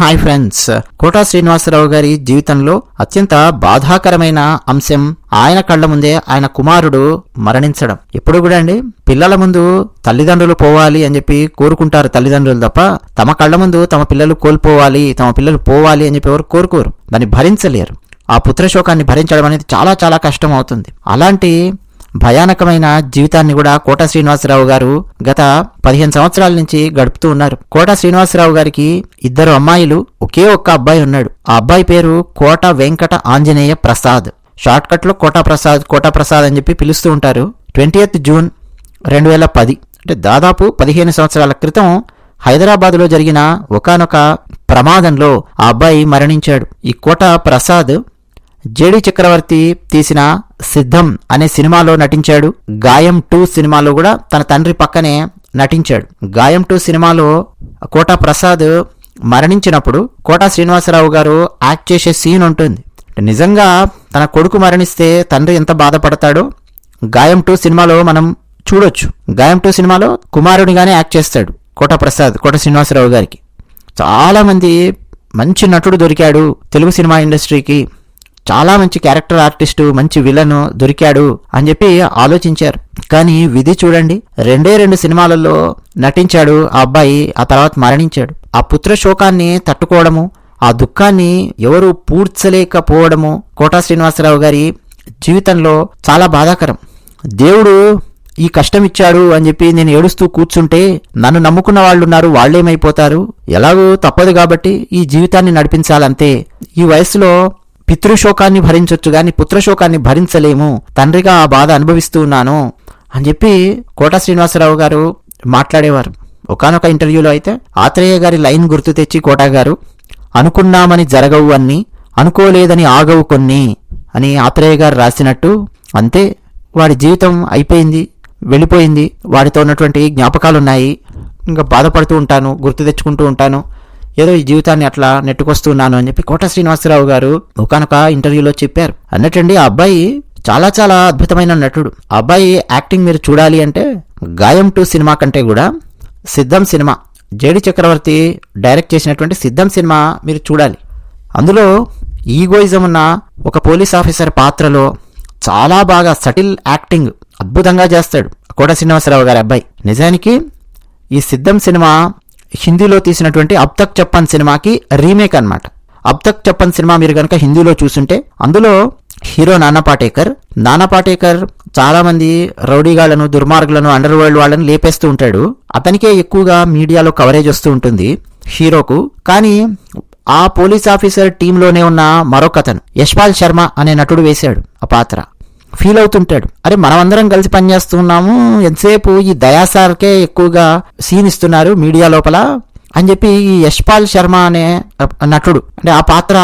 Hi friends. Quota Srinivasarao గారి జీవితంలో అత్యంత బాధాకరమైన అంశం ఆయన కళ్ళ ముందే ఆయన కుమారుడు మరణించడం. ఎప్పుడు కూడా అండి పిల్లల ముందు తల్లిదండ్రులు పోవాలి అని చెప్పి కోరుకుంటారు తల్లిదండ్రులు తప్ప తమ కళ్ళ ముందు తమ పిల్లలు కోల్పోవాలి తమ పిల్లలు పోవాలి అని చెప్పి ఎవరు కోరుకోరు. దాన్ని భరించలేరు. ఆ పుత్రశోకాన్ని భరించడం అనేది చాలా చాలా కష్టం అవుతుంది. అలాంటి భయానకమైన జీవితాన్ని కూడా కోట శ్రీనివాసరావు గారు గత పదిహేను సంవత్సరాల నుంచి గడుపుతూ ఉన్నారు. కోట శ్రీనివాసరావు గారికి ఇద్దరు అమ్మాయిలు ఒకే ఒక్క అబ్బాయి ఉన్నాడు. ఆ అబ్బాయి పేరు కోట వెంకట ఆంజనేయ ప్రసాద్. షార్ట్ కట్లో కోటా ప్రసాద్ కోటా ప్రసాద్ అని చెప్పి పిలుస్తూ ఉంటారు. ట్వంటీ జూన్ రెండు వేల పది. అంటే దాదాపు పదిహేను సంవత్సరాల క్రితం హైదరాబాద్లో జరిగిన ఒకానొక ప్రమాదంలో ఆ అబ్బాయి మరణించాడు. ఈ కోట ప్రసాద్ జేడి చక్రవర్తి తీసిన సిద్ధం అనే సినిమాలో నటించాడు. గాయం టూ సినిమాలో కూడా తన తండ్రి పక్కనే నటించాడు. గాయం టూ సినిమాలో కోటా ప్రసాద్ మరణించినప్పుడు కోటా శ్రీనివాసరావు గారు యాక్ట్ చేసే సీన్ ఉంటుంది. నిజంగా తన కొడుకు మరణిస్తే తండ్రి ఎంత బాధపడతాడో గాయం టూ సినిమాలో మనం చూడొచ్చు. గాయం టూ సినిమాలో కుమారుడిగానే యాక్ట్ చేస్తాడు కోట ప్రసాద్ కోట శ్రీనివాసరావు గారికి. చాలామంది మంచి నటుడు దొరికాడు తెలుగు సినిమా ఇండస్ట్రీకి. చాలా మంచి క్యారెక్టర్ ఆర్టిస్టు మంచి విలను దొరికాడు అని చెప్పి ఆలోచించారు. కానీ విధి చూడండి రెండే రెండు సినిమాలలో నటించాడు ఆ అబ్బాయి ఆ తర్వాత మరణించాడు. ఆ పుత్ర శోకాన్ని తట్టుకోవడము ఆ దుఃఖాన్ని ఎవరు పూడ్చలేకపోవడము కోటా శ్రీనివాసరావు గారి జీవితంలో చాలా బాధాకరం. దేవుడు ఈ కష్టం ఇచ్చాడు అని చెప్పి నేను ఏడుస్తూ కూర్చుంటే నన్ను నమ్ముకున్న వాళ్ళు ఉన్నారు వాళ్ళేమైపోతారు? ఎలాగో తప్పదు కాబట్టి ఈ జీవితాన్ని నడిపించాలంతే. ఈ వయసులో పితృశోకాన్ని భరించొచ్చు గాని పుత్రశోకాన్ని భరించలేము. తండ్రిగా ఆ బాధ అనుభవిస్తూ ఉన్నాను అని చెప్పి కోట శ్రీనివాసరావు గారు మాట్లాడేవారు. ఒకనొక ఇంటర్వ్యూలో అయితే ఆత్రేయ గారి లైన్ గుర్తు తెచ్చి కోట గారు అనుకున్నామని జరగవు అన్ని అనుకోలేదని ఆగవు కొన్ని అని ఆత్రేయ గారు రాసినట్టు అంతే వాడి జీవితం అయిపోయింది వెళ్ళిపోయింది. వాడితో ఉన్నటువంటి జ్ఞాపకాలు ఉన్నాయి ఇంకా బాధపడుతూ ఉంటాను గుర్తు తెచ్చుకుంటూ ఉంటాను. ఏదో ఈ జీవితాన్ని అట్లా నెట్టుకొస్తున్నాను అని చెప్పి కోట శ్రీనివాసరావు గారు ఒకనొక ఇంటర్వ్యూలో చెప్పారు. అన్నట్టండి ఆ అబ్బాయి చాలా చాలా అద్భుతమైన నటుడు. ఆ అబ్బాయి యాక్టింగ్ మీరు చూడాలి అంటే గాయం టూ సినిమా కంటే కూడా సిద్ధం సినిమా జేడి చక్రవర్తి డైరెక్ట్ చేసినటువంటి సిద్ధం సినిమా మీరు చూడాలి. అందులో ఈగోయిజం ఉన్న ఒక పోలీస్ ఆఫీసర్ పాత్రలో చాలా బాగా సటిల్ యాక్టింగ్ అద్భుతంగా చేస్తాడు కోట శ్రీనివాసరావు గారి అబ్బాయి. నిజానికి ఈ సిద్ధం సినిమా హిందీలో తీసినటువంటి అబ్ తక్ సినిమాకి రీమేక్ అనమాట అబ్ తక్ సినిమా మీరు కనుక హిందీలో చూసుంటే అందులో హీరో నానా పాటేకర్ నానా పాటేకర్ చాలామంది రౌడీగాళ్ళను దుర్మార్గులను అండర్ వరల్డ్ వాళ్ళని లేపేస్తూ ఉంటాడు. అతనికే ఎక్కువగా మీడియాలో కవరేజ్ వస్తూ ఉంటుంది హీరోకు. కానీ ఆ పోలీస్ ఆఫీసర్ టీంలోనే ఉన్న మరొక అతను యశ్పాల్ శర్మ అనే నటుడు వేశాడు ఆ పాత్ర. ఫీల్ అవుతుంటాడు. అరే మనమందరం కలిసి పనిచేస్తున్నాము ఎంతసేపు ఈ దయాసార్కే ఎక్కువగా సీన్ ఇస్తున్నారు మీడియా లోపల అని చెప్పి ఈ యశ్పాల్ శర్మ అనే నటుడు. అంటే ఆ పాత్ర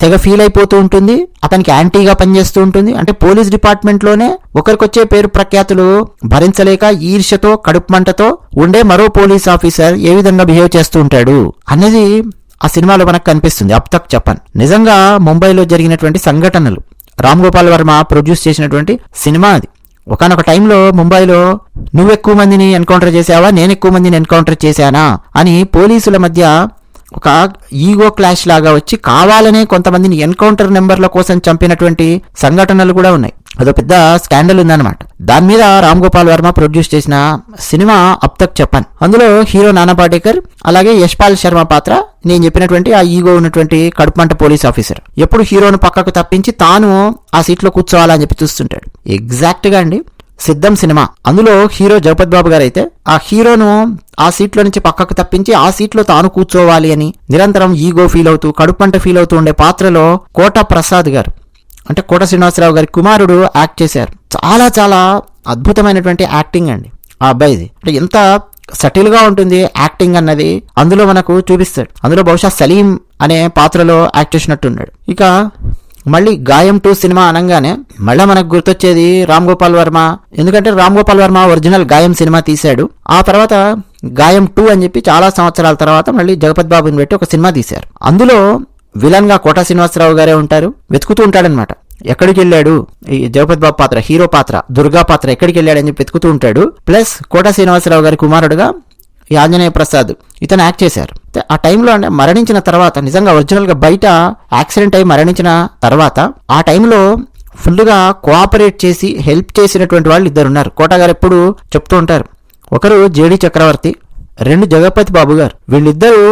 తెగ ఫీల్ అయిపోతూ ఉంటుంది అతనికి యాంటీగా పనిచేస్తూ ఉంటుంది. అంటే పోలీస్ డిపార్ట్మెంట్లోనే ఒకరికొచ్చే పేరు ప్రఖ్యాతులు భరించలేక ఈర్ష్యతో కడుపు మంటతో ఉండే మరో పోలీస్ ఆఫీసర్ ఏ విధంగా బిహేవ్ చేస్తూ ఉంటాడు అనేది ఆ సినిమాలో మనకు కనిపిస్తుంది. అప్ తక్ చెప్పన్. నిజంగా ముంబైలో జరిగినటువంటి సంఘటనలు రామ్ గోపాల్ వర్మ ప్రొడ్యూస్ చేసినటువంటి సినిమా అది. ఒకనొక టైంలో ముంబైలో నువ్వు ఎక్కువ మందిని ఎన్కౌంటర్ చేసావా? నేను ఎక్కువ మందిని ఎన్కౌంటర్ చేశానా? అని పోలీసుల మధ్య ఒక ఈగో క్లాష్ లాగా వచ్చి కావాలనే కొంతమందిని ఎన్కౌంటర్ నెంబర్ల కోసం చంపినటువంటి సంఘటనలు కూడా ఉన్నాయి. అదో పెద్ద స్కాండల్ ఉందన్నమాట. దాని మీద రామ్ గోపాల్ వర్మ ప్రొడ్యూస్ చేసిన సినిమా అప్ తక్ చెప్పాను. అందులో హీరో నానా పాటేకర్ అలాగే యశ్పాల్ శర్మ పాత్ర నేను చెప్పినటువంటి ఆ ఈగో ఉన్నటువంటి కడుపుమంట పోలీస్ ఆఫీసర్. ఎప్పుడు హీరోను పక్కకు తప్పించి తాను ఆ సీట్లో కూర్చోవాలని చెప్పి చూస్తుంటాడు. ఎగ్జాక్ట్గా అండి సిద్ధం సినిమా. అందులో హీరో జగపతి బాబు గారు అయితే ఆ హీరోను ఆ సీట్లో నుంచి పక్కకు తప్పించి ఆ సీట్లో తాను కూర్చోవాలి అని నిరంతరం ఈగో ఫీల్ అవుతూ కడుపంట ఫీల్ అవుతూ ఉండే పాత్రలో కోట ప్రసాద్ గారు అంటే కోట శ్రీనివాసరావు గారి కుమారుడు యాక్ట్ చేశారు. చాలా చాలా అద్భుతమైనటువంటి యాక్టింగ్ అండి ఆ అబ్బాయిది. అంటే ఎంత సటిల్గా ఉంటుంది యాక్టింగ్ అన్నది అందులో మనకు చూపిస్తాడు. అందులో బహుశా సలీం అనే పాత్రలో యాక్ట్ చేసినట్టున్నాడు. ఇక మళ్ళీ గాయం టూ సినిమా అనగానే మళ్ళీ మనకు గుర్తొచ్చేది రామ్ గోపాల్ వర్మ. ఎందుకంటే రామ్ గోపాల్ వర్మ ఒరిజినల్ గాయం సినిమా తీశాడు. ఆ తర్వాత గాయం టూ అని చెప్పి చాలా సంవత్సరాల తర్వాత మళ్ళీ జగపత్ బాబుని పెట్టి ఒక సినిమా తీశారు. అందులో విలన్గా కోట శ్రీనివాసరావు గారే ఉంటారు. వెతుకుతూ ఉంటాడనమాట ఎక్కడికి వెళ్ళాడు? ఈ జగపతి బాబు పాత్ర హీరో పాత్ర దుర్గా పాత్ర ఎక్కడికి వెళ్ళాడని చెప్పి వెతుకుతూ ఉంటాడు. ప్లస్ కోట శ్రీనివాసరావు గారి కుమారుడుగా ఈ ఆంజనేయ ప్రసాద్ ఇతను యాక్ట్ చేశారు. ఆ టైంలో అంటే మరణించిన తర్వాత నిజంగా ఒరిజినల్గా బయట యాక్సిడెంట్ అయి మరణించిన తర్వాత ఆ టైంలో ఫుల్గా కోఆపరేట్ చేసి హెల్ప్ చేసినటువంటి వాళ్ళు ఇద్దరు ఉన్నారు. కోట గారు ఎప్పుడు చెప్తూ ఉంటారు. ఒకరు జేడి చక్రవర్తి రెండు జగపతి బాబు గారు. వీళ్ళిద్దరూ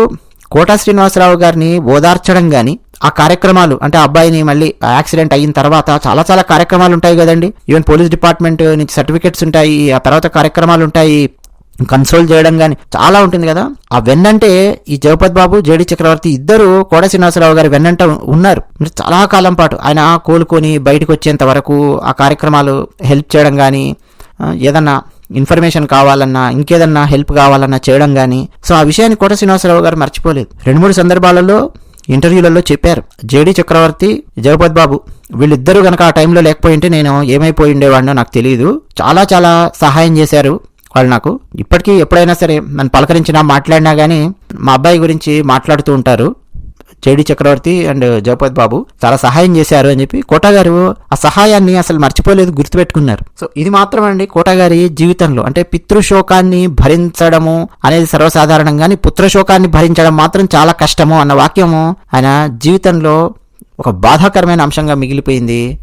కోటా శ్రీనివాసరావు గారిని ఓదార్చడం కానీ ఆ కార్యక్రమాలు అంటే అబ్బాయిని మళ్ళీ యాక్సిడెంట్ అయిన తర్వాత చాలా చాలా కార్యక్రమాలు ఉంటాయి కదండి. ఈవెన్ పోలీస్ డిపార్ట్మెంట్ నుంచి సర్టిఫికెట్స్ ఉంటాయి ఆ తర్వాత కార్యక్రమాలు ఉంటాయి కన్సోల్ చేయడం కానీ చాలా ఉంటుంది కదా. ఆ వెన్నంటే ఈ జగపతి బాబు జేడి చక్రవర్తి ఇద్దరు కోడ శ్రీనివాసరావు గారి వెన్నంట ఉన్నారు. చాలా కాలం పాటు ఆయన కోలుకొని బయటకు వచ్చేంత వరకు ఆ కార్యక్రమాలు హెల్ప్ చేయడం కానీ ఏదన్నా ఇన్ఫర్మేషన్ కావాలన్నా ఇంకేదన్నా హెల్ప్ కావాలన్నా చేయడం కానీ సో ఆ విషయాన్ని కోట శ్రీనివాసరావు గారు మర్చిపోలేదు. రెండు మూడు సందర్భాలలో ఇంటర్వ్యూలలో చెప్పారు. జేడి చక్రవర్తి జగపతి బాబు వీళ్ళిద్దరూ గనక ఆ టైంలో లేకపోయింటే నేను ఏమైపోయి ఉండేవాడినో నాకు తెలియదు చాలా చాలా సహాయం చేశారు వాళ్ళు నాకు. ఇప్పటికీ ఎప్పుడైనా సరే నన్ను పలకరించినా మాట్లాడినా కానీ మా అబ్బాయి గురించి మాట్లాడుతూ ఉంటారు. జేడి చక్రవర్తి అండ్ జగపతి బాబు చాలా సహాయం చేశారు అని చెప్పి కోటగారు ఆ సహాయాన్ని అసలు మర్చిపోలేదు గుర్తుపెట్టుకున్నారు. సో ఇది మాత్రం అండి గారి జీవితంలో. అంటే పితృశోకాన్ని భరించడము అనేది సర్వసాధారణం కానీ పుత్రశోకాన్ని భరించడం మాత్రం చాలా కష్టము అన్న వాక్యము ఆయన జీవితంలో ఒక బాధాకరమైన అంశంగా మిగిలిపోయింది.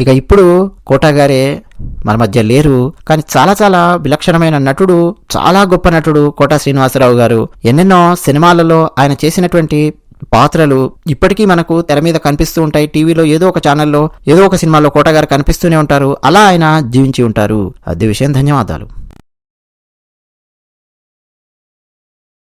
ఇక ఇప్పుడు కోటగారే మన మధ్య లేరు. కానీ చాలా చాలా విలక్షణమైన నటుడు చాలా గొప్ప నటుడు కోట శ్రీనివాసరావు గారు. ఎన్నెన్నో సినిమాలలో ఆయన చేసినటువంటి పాత్రలు ఇప్పటికీ మనకు తెర మీద కనిపిస్తూ ఉంటాయి. టీవీలో ఏదో ఒక ఛానల్లో ఏదో ఒక సినిమాలో కోట గారు కనిపిస్తూనే ఉంటారు. అలా ఆయన జీవించి ఉంటారు. అదే విషయం. ధన్యవాదాలు.